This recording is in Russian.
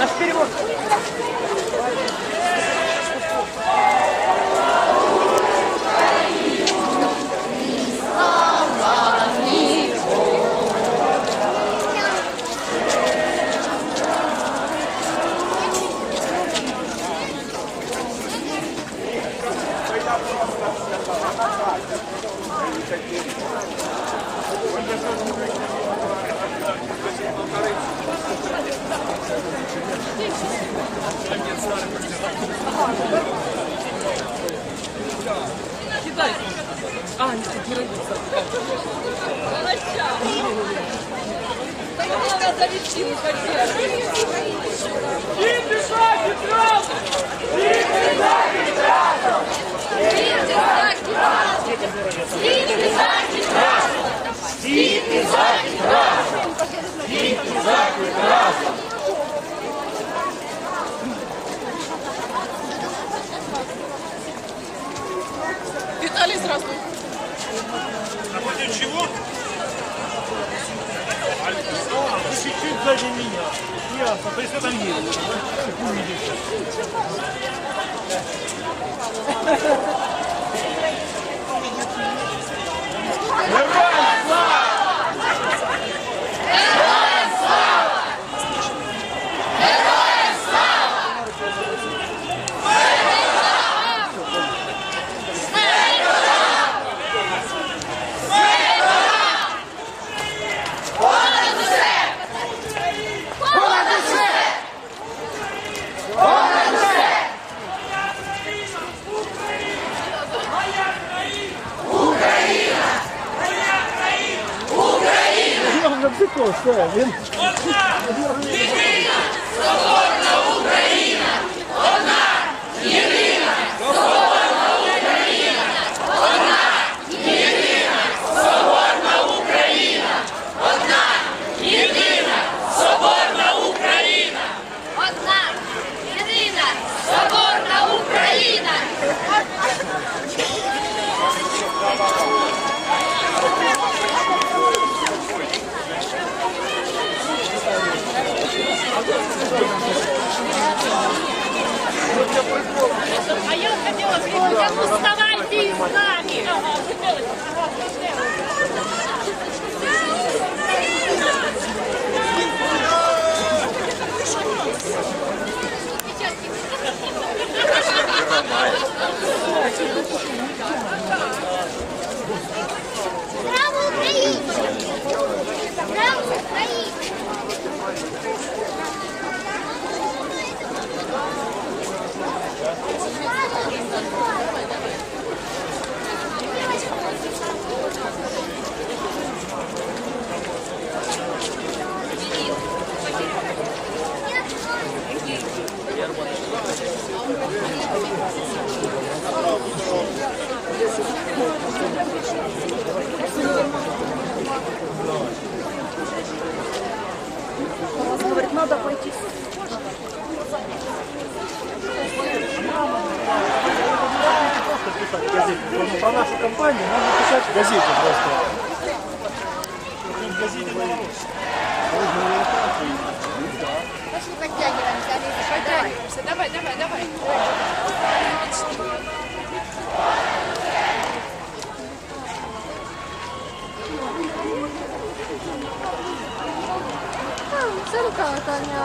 Наш перевод. А, нет, не родится. Надо завести, ну Виталий, сзади меня. Ясно, то есть в этом есть. Увидите. Все. Він... Одна, я хотела сказать, ну вставайте и с нами! Писать в газете. Просто Про нашу компанию надо писать в газете просто. В газете «Новороссия». Пошли подтягиваемся, Олеся, подтягиваемся. Давай, давай, давай. Все рука, это не...